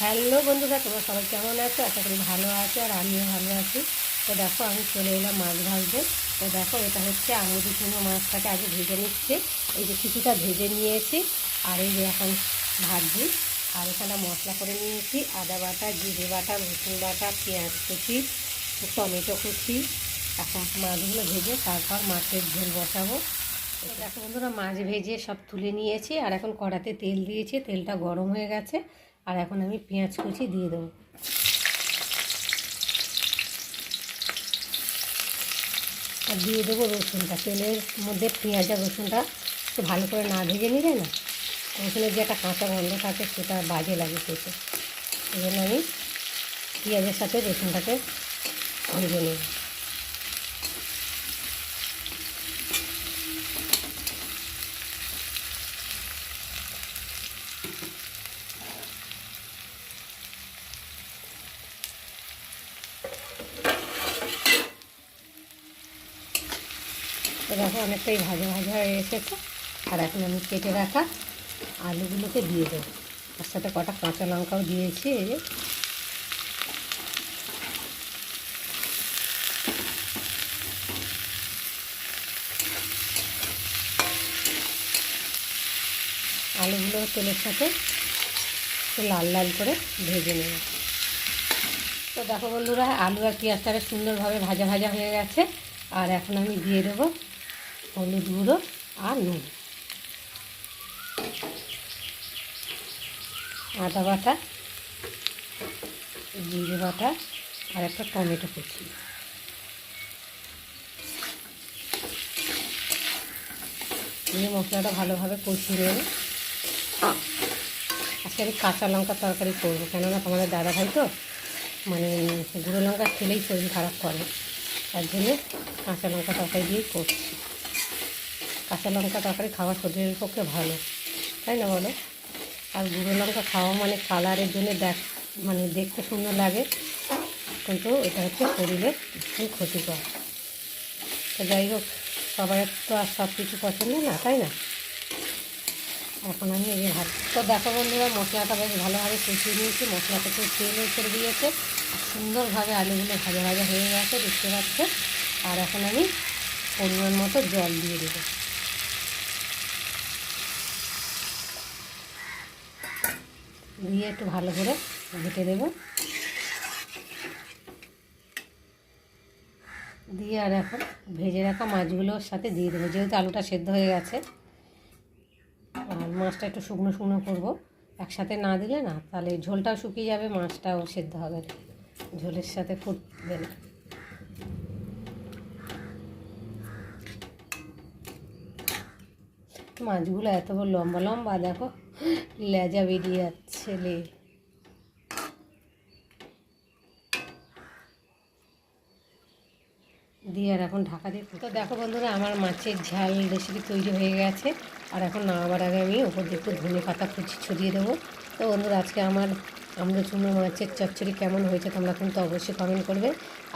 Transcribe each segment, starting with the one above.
Hello বন্ধুরা, তোমরা সবাই কেমন আছো? আশা করি ভালো আছো আর আমিও ভালো আছি। তো দেখো, আমি চলে এলাম মাছ ভাজতে। তো দেখো, এটা হচ্ছে আমুদি চুনো মাছটাকে আগে ভেজে নিচ্ছে। এই যে কিছুটা ভেজে নিয়েছি আর এই যে এখন ভাজছি। আর এখানে মশলা করে নিয়েছি আদা বাটা, জিরে বাটা, রসুন বাটা, পেঁয়াজ কুচি, টমেটো কুচি। এখন মাছগুলো ভেজে তারপর মাছের ঝোল বসাবো। দেখো বন্ধুরা, মাছ ভেজে সব তুলে নিয়েছি। আর এখন কড়াতে তেল দিয়েছি। তেলটা গরম হয়ে গেছে। আর এখন আমি পেঁয়াজ কুচি দিয়ে দেবো। আর দিয়ে দেবো রসুনটা। তেলের মধ্যে পেঁয়াজ আর রসুনটা একটু ভালো করে না ভেজে নিলে না, রসুনের যে একটা কাঁচা গন্ধ থাকে সেটা বাজে লাগে খেতে। এই জন্য আমি পেঁয়াজের সাথে রসুনটাকে ভেজে নেব। তো দেখো অনেকটাই ভাজা ভাজা হয়ে এসেছে। আর এখন আমি কেটে রাখা আলুগুলোকে দিয়ে দেবো। তার সাথে কটা কাঁচা লঙ্কাও দিয়েছি। এই যে আলুগুলো তেলের সাথে লাল লাল করে ভেজে নেব। তো দেখো বন্ধুরা, আলু আর পেঁয়াজটাকে সুন্দরভাবে ভাজা ভাজা হয়ে গেছে। আর এখন আমি দিয়ে দেবো হলুদ গুঁড়ো আর নুন। আদা বাটা, জিরে বাটা আর একটা টমেটো কুচি। দিয়ে মশলাটা ভালোভাবে কষিয়ে নেব। আজকে আমি কাঁচা লঙ্কা তরকারি করব, কেননা তোমাদের দাদা ভাই তো মানে গুঁড়ো লঙ্কা খেলেই শরীর খারাপ করে। তার জন্য কাঁচা লঙ্কা তরকারি দিয়েই করছি। কাঁচা লঙ্কা তরকারি খাওয়া শরীরের পক্ষে ভালো, তাই না বলো? আর গুঁড়ো লঙ্কা খাওয়া মানে কালারের জন্য দেখ মানে দেখতে সুন্দর লাগে, কিন্তু এটা হচ্ছে শরীরে খুব ক্ষতিকর। তো যাই হোক সবার তো আর সব কিছু পছন্দ না, তাই না? এখন আমি এই ভাত তো দেখো বন্ধুরা, মশলাটা বেশ ভালোভাবে কষিয়ে নিয়েছি মশলা থেকে তেল ছেড়ে দিয়েছে। সুন্দরভাবে আলুগুলো ভাজা ভাজা হয়ে গেছে, দেখতে পাচ্ছে? আর এখন আমি পরিমাণ মতো জল দিয়ে দেবো। দিয়ে একটু ভালো করে ঘেটে দেবো দিয়ে আর এখন ভেজে রাখা মাছগুলোর সাথে দিয়ে দেবো। যেহেতু আলুটা সেদ্ধ হয়ে গেছে, আর মাছটা একটু শুকনো শুকনো করব। একসাথে না দিলে না, তাহলে ঝোলটাও শুকিয়ে যাবে, মাছটাও সেদ্ধ হবে। ঝোলের সাথে ফুটবে না। মাছগুলো এত বড় লম্বা লম্বা, দেখো। লেজা বেরিয়ে যাচ্ছে লে। দিয়ে আর এখন ঢাকা দিয়ে তো দেখো বন্ধুরা, আমার মাছের ঝাল রেসিপি তৈরি হয়ে গেছে। আর এখন নামাবার আগে আমি ওপর দিয়ে একটু ধনে পাতা কুচি ছড়িয়ে দেবো। তো বন্ধুরা, আজকে আমার আমরা চুনো মাছের চচ্চড়ি কেমন হয়েছে তোমরা কিন্তু অবশ্যই কমেন্ট করবে।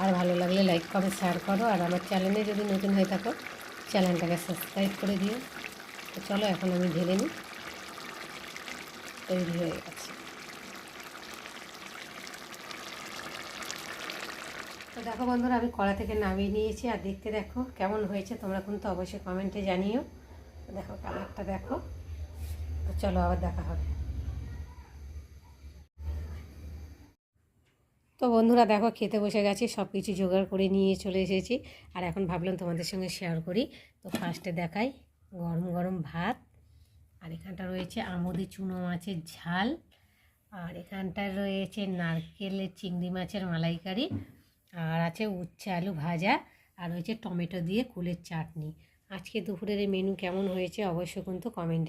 আর ভালো লাগলে লাইক কমেন্ট শেয়ার করো। আর আমার চ্যানেলে যদি নতুন হয়ে থাকো চ্যানেলটাকে সাবস্ক্রাইব করে দিও। তো চলো, এখন আমি ঢেলে নিই। তৈরি হয়ে গেছে। তো দেখো বন্ধুরা, আমি কড়া থেকে নামিয়ে নিয়েছি। আর দেখতে দেখো কেমন হয়েছে, তোমরা কিন্তু অবশ্যই কমেন্টে জানিও। দেখো কালারটা দেখো। তো চলো, আবার দেখা হবে। তো বন্ধুরা, দেখো খেতে বসে গেছি সব কিছু জোগাড় করে নিয়ে চলে এসেছি। আর এখন ভাবলাম তোমাদের সঙ্গে শেয়ার করি। তো ফার্স্টে দেখাই গরম গরম ভাত। আর এখানটা রয়েছে আমুদি চুনো মাছের ঝাল। আর এখানটায় রয়েছে নারকেলের চিংড়ি মাছের মালাইকারি। আর আছে উচ্ছে আলু ভাজা। আর রয়েছে টমেটো দিয়ে কুলের চাটনি। আজকে দুপুরের এই মেনু কেমন হয়েছে অবশ্য কিন্তু কমেন্টে